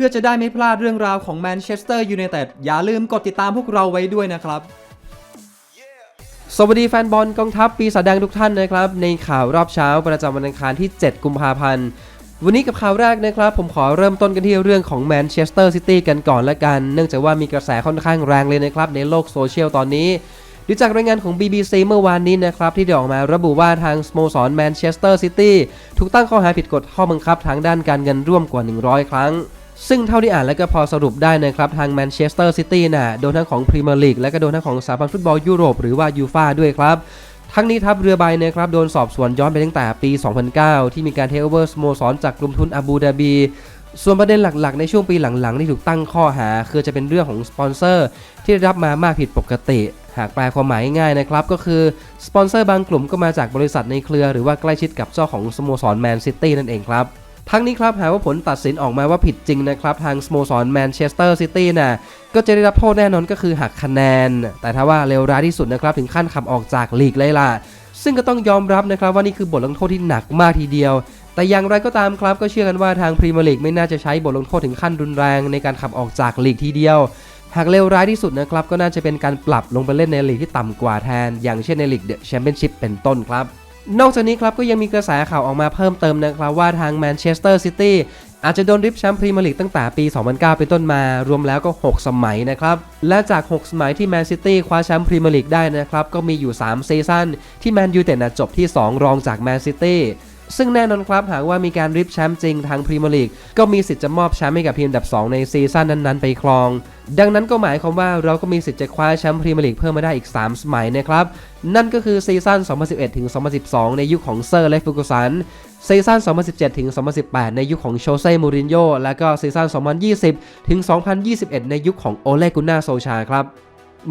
พื่อจะได้ไม่พลาดเรื่องราวของแมนเชสเตอร์ยูไนเต็ดอย่าลืมกดติดตามพวกเราไว้ด้วยนะครับ สวัสดีแฟนบอลกองทัพปีศาจแดงทุกท่านนะครับ ในข่าวรอบเช้าประจำวันอังคารที่ 7 กุมภาพันธ์ วันนี้กับข่าวแรกนะครับ ผมขอเริ่มต้นกันที่เรื่องของแมนเชสเตอร์ซิตี้กันก่อนละกัน เนื่องจากว่ามีกระแสค่อนข้างแรงเลยนะครับในโลกโซเชียลตอนนี้ดูจากรายงานของ BBC เมื่อวานนี้นะครับ ที่ได้ออกมาระบุว่าทางสโมสรแมนเชสเตอร์ซิตี้ถูกตั้งข้อหาผิดกฎข้อบังคับทางด้านการเงินร่วมกว่า 100 ครั้ง ซึ่งเท่าที่อ่านแล้วก็พอสรุปได้นะครับทางแมนเชสเตอร์ซิตี้น่ะโดนทั้งของพรีเมียร์ลีกและก็โดนทั้งของสหพันฟุตบอลยุโรปหรือว่ายูฟาด้วยครับทั้งนี้ทัพเรือใบนะครับโดนสอบสวนย้อนไปตั้งแต่ปี 2009 ที่มีการเทคโอเวอร์สโมสรจากกลุ่มทุนอาบูดาบี ส่วนประเด็นหลักๆ ในช่วงปีหลังๆ ที่ถูกตั้งข้อหา คือจะเป็นเรื่องของสปอนเซอร์ที่ได้รับมามากผิดปกติ หากแปลความหมายง่ายๆนะครับ ก็คือ สปอนเซอร์บางกลุ่มก็มาจากบริษัทในเครือหรือว่าใกล้ชิดกับเจ้าของสโมสรแมนซิตี้นั่นเองครับ ทั้งนี้ครับหากว่าผลตัดสินออกมาว่าผิดจริงนะครับ ทางสโมสรแมนเชสเตอร์ซิตี้น่ะก็จะได้รับโทษแน่นอนก็คือหักคะแนน แต่ถ้าว่าเลวร้ายที่สุดนะครับถึงขั้นขับออกจากลีกเลยล่ะซึ่งก็ต้องยอมรับนะครับว่านี่คือบทลงโทษที่หนักมากทีเดียว แต่อย่างไรก็ตามครับก็เชื่อกันว่าทางพรีเมียร์ลีกไม่น่าจะใช้บทลงโทษถึงขั้นรุนแรงในการขับออกจากลีกทีเดียว หากเลวร้ายที่สุดนะครับก็น่าจะเป็นการปรับลงไปเล่นในลีกที่ต่ำกว่าแทน อย่างเช่นในลีกเดอะแชมเปี้ยนชิพเป็นต้นครับ นอกจากนี้ครับก็ยังมีกระแสข่าวออกมาเพิ่มเติมนะครับว่าทางแมนเชสเตอร์ซิตี้อาจจะโดนริบแชมป์พรีเมียร์ลีกตั้งแต่ปี 2009 เป็นต้นมา รวมแล้วก็ 6 สมัยนะครับ และจาก 6 สมัยที่แมนซิตี้คว้าแชมป์พรีเมียร์ลีกได้นะครับ ก็มีอยู่ 3 ซีซั่นที่แมนยูเต็ดจบที่ 2 รองจากแมนซิตี้ ซึ่งแน่นอนครับหากว่ามีการริบแชมป์จริงทางพรีเมียร์ลีกก็มีสิทธิ์จะมอบแชมป์ให้กับทีมอันดับ 2 ในซีซั่นนั้นๆ ไปครอง ดังนั้นก็หมายความว่าเราก็มีสิทธิ์จะคว้าแชมป์พรีเมียร์ลีกเพิ่มมาได้อีก 3 สมัยนะครับ นั่นก็คือซีซั่น 2011ถึง2012 ในยุคของเซอร์เล็กฟูกุสันซีซั่น 2017 ถึง 2018 ในยุคของโชเซ่ มูรินโญ่ และก็ซีซั่น 2020 ถึง 2021 ในยุคของโอเลกุน่าโซชาครับ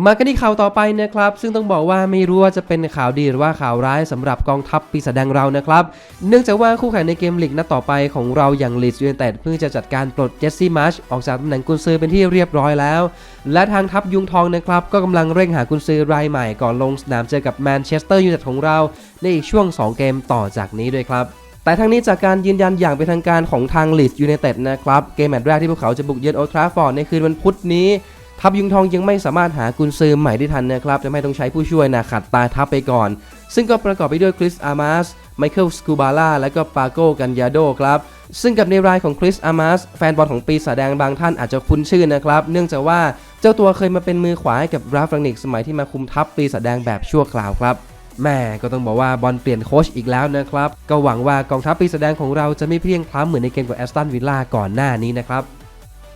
มากันที่ข่าวต่อไปนะครับ ซึ่งต้องบอกว่าไม่รู้ว่าจะเป็นข่าวดีหรือว่าข่าวร้ายสำหรับกองทัพปีศาจแดงเรานะครับ เนื่องจากว่าคู่แข่งในเกมลีกนัดต่อไปของเราอย่างลีดส์ยูไนเต็ดเพิ่งจะจัดการปลดเจสซี่มัชออกจากตำแหน่งกุนซือเป็นที่เรียบร้อยแล้ว และทางทัพยุงทองนะครับ ก็กำลังเร่งหากุนซือรายใหม่ก่อนลงสนามเจอกับแมนเชสเตอร์ยูไนเต็ดของเราในอีกช่วง 2 เกมต่อจากนี้ด้วยครับแต่ทั้งนี้จากการยืนยันอย่างเป็นทางการของทางลีดส์ยูไนเต็ดนะครับ เกมแมตช์แรกที่พวกเขาจะบุกเยือนโอลด์ทราฟฟอร์ดในคืนวันพุธนี้ ทัพยุงทองยังไม่สามารถหากุนซือใหม่ได้ทันนะครับจะไม่ต้องใช้ผู้ช่วยนะขัดตาทัพไปก่อน ซึ่งก็ประกอบไปด้วยคริสอามาสไมเคิลสกูบาล่าและก็ปาโกกันยาโดครับซึ่งกับในรายของคริสอามาสแฟนบอลของปีศาจแดงบางท่านอาจจะคุ้นชื่อนะครับ เนื่องจากว่าเจ้าตัวเคยมาเป็นมือขวาให้กับราฟรังนิกสมัยที่มาคุมทัพปีศาจแดงแบบชั่วคราวครับแม่ก็ต้องบอกว่าบอลเปลี่ยนโค้ชอีกแล้วนะครับ ก็หวังว่ากองทัพปีศาจแดงของเราจะไม่เพียงพล้ำเหมือนในเกมกับแอสตันวิลล่าก่อนหน้านี้นะครับ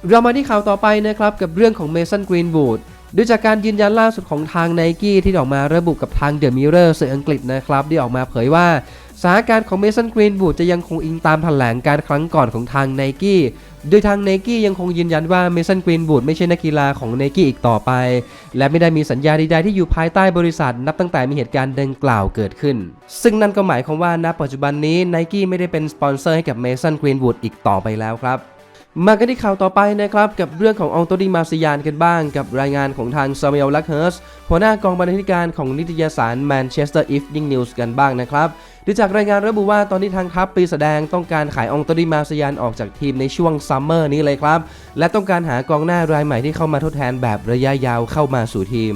เรามาที่ข่าวต่อไปนะครับกับเรื่องของเมสันกรีนวูดดูจากการยืนยันล่าสุดของทางไนกี้ที่ออกมาระบุกับทางเดอะมิเรอร์สื่ออังกฤษนะครับที่ออกมาเผยว่าสถานการณ์ของเมสันกรีนวูดจะยังคงอิงตามแถลงการครั้งก่อนของทางไนกี้โดยทางไนกี้ยังคงยืนยันว่าเมสันกรีนวูดไม่ใช่นักกีฬาของไนกี้อีกต่อไป และไม่ได้มีสัญญาใดๆที่อยู่ภายใต้บริษัท นับตั้งแต่มีเหตุการณ์ดังกล่าวเกิดขึ้น ซึ่งนั่นก็หมายความว่าณปัจจุบันนี้ไนกี้ไม่ได้เป็นสปอนเซอร์ให้กับเมสันกรีนวูดอีกต่อไปแล้วครับ มากันที่ข่าวต่อไปนะครับกับเรื่องของอองโตดีมาซิยานกันบ้าง กับรายงานของทางซามิเอลลักเฮิร์สหัวหน้ากองบรรณาธิการของนิตยสาร Manchester Evening News กันบ้างนะครับดูจากรายงานระบุว่าตอนนี้ทางทัพปีแสดงต้องการขายอองโตดีมาซิยานออกจากทีมในช่วงซัมเมอร์นี้เลยครับ และต้องการหากองหน้ารายใหม่ที่เข้ามาทดแทนแบบระยะยาวเข้ามาสู่ทีม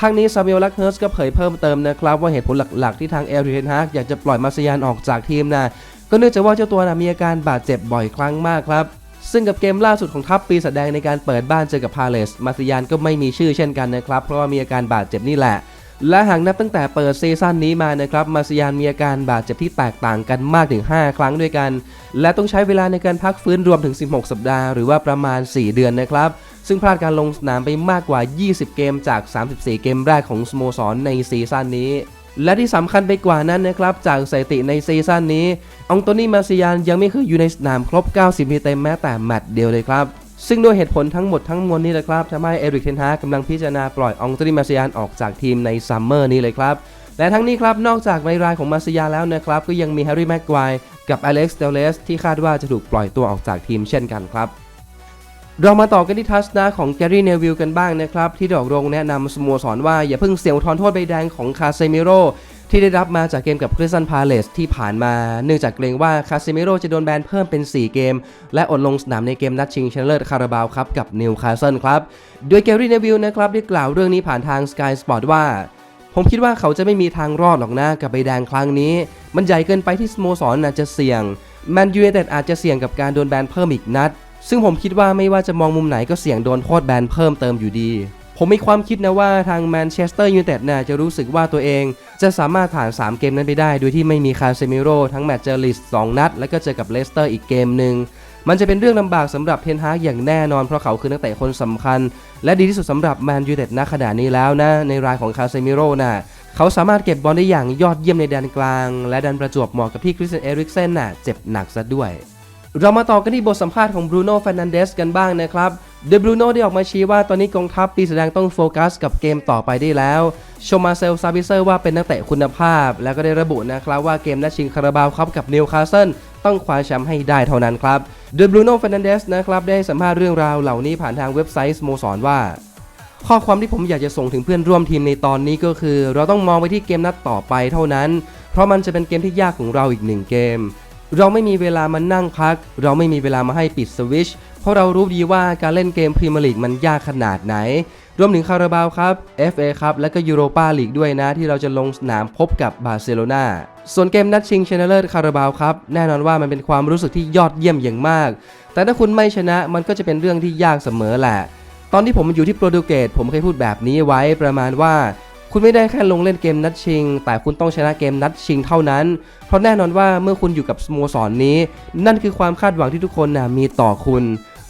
ทางนี้ซามิเอลลักเฮิร์สก็เผยเพิ่มเติมนะครับว่าเหตุผลหลักๆที่ทางเอริเทนฮากอยากจะปล่อยมาซิยานออกจากทีมนะก็เนื่องจากว่าเจ้าตัวนะมีอาการบาดเจ็บบ่อยครั้งมากครับ ซึ่งกับเกมล่าสุดของทัพปีศาจแดงในการเปิดบ้านเจอกับพาเลสมาซิยานก็ไม่มีชื่อเช่นกันนะครับ เพราะว่ามีอาการบาดเจ็บนี่แหละ และหากนับตั้งแต่เปิดซีซั่นนี้มานะครับมาซิยานมีอาการบาดเจ็บที่แตกต่างกันมากถึง 5 ครั้งด้วยกัน และต้องใช้เวลาในการพักฟื้นรวมถึง 16 สัปดาห์หรือว่าประมาณ 4 เดือนนะครับซึ่งพลาดการลงสนามไปมากกว่า 20 เกมจาก 34 เกมแรกของสโมสรในซีซั่นนี้ และที่สำคัญไปกว่านั้นนะครับ จากสถิติในซีซั่นนี้องโตนี่มาซิยานยังไม่เคยอยู่ในสนามครบ 90นาทีเต็มแม้แต่แมตช์เดียวเลยครับ ซึ่งด้วยเหตุผลทั้งหมดทั้งมวลนี้แหละครับทำให้เอริกเทนฮากำลังพิจารณาปล่อยองโตนี่มาซิยานออกจากทีมในซัมเมอร์นี้เลยครับและทั้งนี้ครับนอกจากในรายของมาซิยานแล้วนะครับก็ยังมีแฮร์รี่แม็กควายกับอเล็กซ์เดลเลสที่คาดว่าจะถูกปล่อยตัวออกจากทีมเช่นกันครับ เรามาต่อกันที่ทัศนะของแกรี่เนวิลกันบ้างนะครับ ที่ดอกรงแนะนำสโมสรว่าอย่าเพิ่งเสียงทอนโทษใบแดงของคาเซมิโรที่ได้รับมาจากเกมกับคริสตันพาเลสที่ผ่านมา เนื่องจากเกรงว่าคาซิเมโรจะโดนแบนเพิ่มเป็น 4 เกม และอดลงสนามในเกมนัดชิงชนะเลิศคาราบาวครับกับนิวคาสเซิลครับ โดยแกรี่เนวิลนะครับได้กล่าวเรื่องนี้ผ่านทาง Sky Sport ว่าผมคิดว่าเขาจะไม่มีทางรอดหรอกนะกับใบแดงครั้งนี้ มันใหญ่เกินไปที่สโมสรน่ะจะเสี่ยงแมนยูไนเต็ดอาจจะเสี่ยงกับการโดนแบนเพิ่มอีกนัด ซึ่งผมคิดว่าไม่ว่าจะมองมุมไหนก็เสี่ยงโดนโทษแบนเพิ่มเติมอยู่ดี ผมมีความคิดนะว่าทางแมนเชสเตอร์ยูไนเต็ดน่ะจะรู้สึกว่าตัวเอง จะสามารถผ่าน 3 เกมนั้นไปได้ โดยที่ไม่มีคาเซมิโร่ทั้งแมตช์เจอริส2นัด แล้วก็เจอกับเลสเตอร์อีกเกมหนึ่งมันจะเป็นเรื่องลำบากสำหรับเทนฮากอย่างแน่นอนเพราะเขาคือนักเตะคนสำคัญ และดีที่สุดสำหรับแมนยูไนเต็ดณขณะนี้แล้วนะ ในรายของคาเซมิโร่น่ะเขาสามารถเก็บบอลได้อย่างยอดเยี่ยมในแดนกลาง และดันประจวบเหมาะกับที่คริสเตนเอริกเซนน่ะเจ็บหนักซะด้วย เรามาต่อกันที่บทสัมภาษณ์ของบรูโน่ฟนันเดสกันบ้างนะครับเดบรูโน่ได้ออกมาชี้ว่าตอนนี้กองทัพปีแสดงต้องโฟกัสกับเกมต่อไปได้แล้วโชมาเซลซาบิเซอร์ว่าเป็นนักเตะคุณภาพ แล้วก็ได้ระบุนะครับว่าเกมนัดชิงคาราบาวครับกับนิวคาสเซิลต้องคว้าแชมป์ให้ได้เท่านั้นครับ โดยบรูโน่ฟนันเดสนะครับได้สัมภาษณ์เรื่องราวเหล่านี้ผ่านทางเว็บไซต์สโมสรว่า ข้อความที่ผมอยากจะส่งถึงเพื่อนร่วมทีมในตอนนี้ก็คือ เราต้องมองไปที่เกมนัดต่อไปเท่านั้น เพราะมันจะเป็นเกมที่ยากของเราอีกหนึ่งเกม เราไม่มีเวลามานั่งพัก เราไม่มีเวลามาให้ปิดสวิชเพราะเรารู้ดีว่าการเล่นเกมพรีเมียร์ลีกมันยากขนาดไหน รวมถึงคาราบาวครับ FA ครับ และก็ยูโรปาลีกด้วยนะ ที่เราจะลงสนามพบกับบาร์เซโลนาส่วนเกมนัดชิงชนะเลิศคาราบาวครับ แน่นอนว่ามันเป็นความรู้สึกที่ยอดเยี่ยมอย่างมาก แต่ถ้าคุณไม่ชนะมันก็จะเป็นเรื่องที่ยากเสมอแหละ ตอนที่ผมอยู่ที่โปรตุเกสผมเคยพูดแบบนี้ไว้ประมาณว่า คุณไม่ได้แค่ลงเล่นเกมนัดชิง แต่คุณต้องชนะเกมนัดชิงเท่านั้น เพราะแน่นอนว่าเมื่อคุณอยู่กับสโมสรนนี้ นั่นคือความคาดหวังที่ทุกคนนะมีต่อคุณ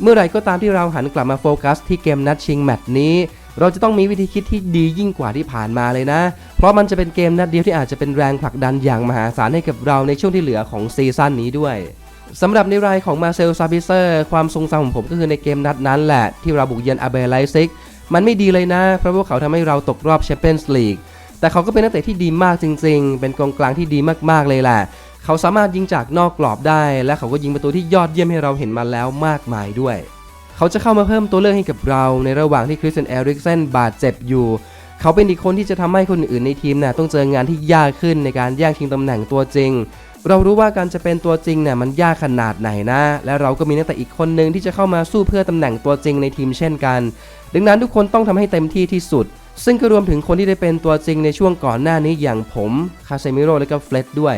เมื่อไหร่ก็ตามที่เราหันกลับมาโฟกัสที่เกมนัดชิงแมตช์นี้ เราจะต้องมีวิธีคิดที่ดียิ่งกว่าที่ผ่านมาเลยนะ เพราะมันจะเป็นเกมนัดเดียวที่อาจจะเป็นแรงผลักดันอย่างมหาศาลให้กับเราในช่วงที่เหลือของซีซั่นนี้ด้วยสำหรับในรายของมาเซลซาบิเซอร์ ความทรงจำของผมก็คือในเกมนัดนั้นแหละ ที่เราบุกเยือนอาเบไลซิก มันไม่ดีเลยนะ เพราะพวกเขาทำให้เราตกรอบแชมเปี้ยนส์ลีก แต่เขาก็เป็นนักเตะที่ดีมากจริง ๆ เป็นกองกลางที่ดีมากๆเลยแหละเขาสามารถยิงจากนอกกรอบได้ และเขาก็ยิงประตูที่ยอดเยี่ยมให้เราเห็นมาแล้วมากมายด้วย เขาจะเข้ามาเพิ่มตัวเลือกให้กับเรา ในระหว่างที่คริสเตนเอริกเซนบาดเจ็บอยู่ เขาเป็นอีกคนที่จะทำให้คนอื่นในทีมน่ะต้องเจองานที่ยากขึ้นในการแย่งชิงตำแหน่งตัวจริงเรารู้ว่าการจะเป็นตัวจริงเนี่ยมันยากขนาดไหนนะ และเราก็มีนักเตะอีกคนหนึ่งที่จะเข้ามาสู้เพื่อตำแหน่งตัวจริงในทีมเช่นกัน ดังนั้นทุกคนต้องทำให้เต็มที่ที่สุด ซึ่งก็รวมถึงคนที่ได้เป็นตัวจริงในช่วงก่อนหน้านี้อย่างผมคาเซมิโรและก็เฟลดด้วย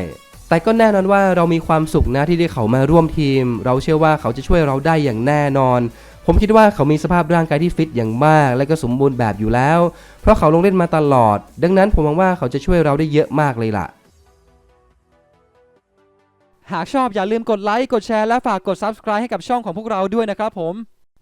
แต่ก็แน่นอนว่าเรามีความสุขนะที่ได้เขามาร่วมทีม เราเชื่อว่าเขาจะช่วยเราได้อย่างแน่นอน ผมคิดว่าเขามีสภาพร่างกายที่ฟิตอย่างมาก และก็สมบูรณ์แบบอยู่แล้ว เพราะเขาลงเล่นมาตลอด ดังนั้นผมมองว่าเขาจะช่วยเราได้เยอะมากเลยล่ะ หากชอบอย่าลืมกดไลค์กดแชร์และฝากกด Subscribe ให้กับช่องของพวกเราด้วยนะครับผม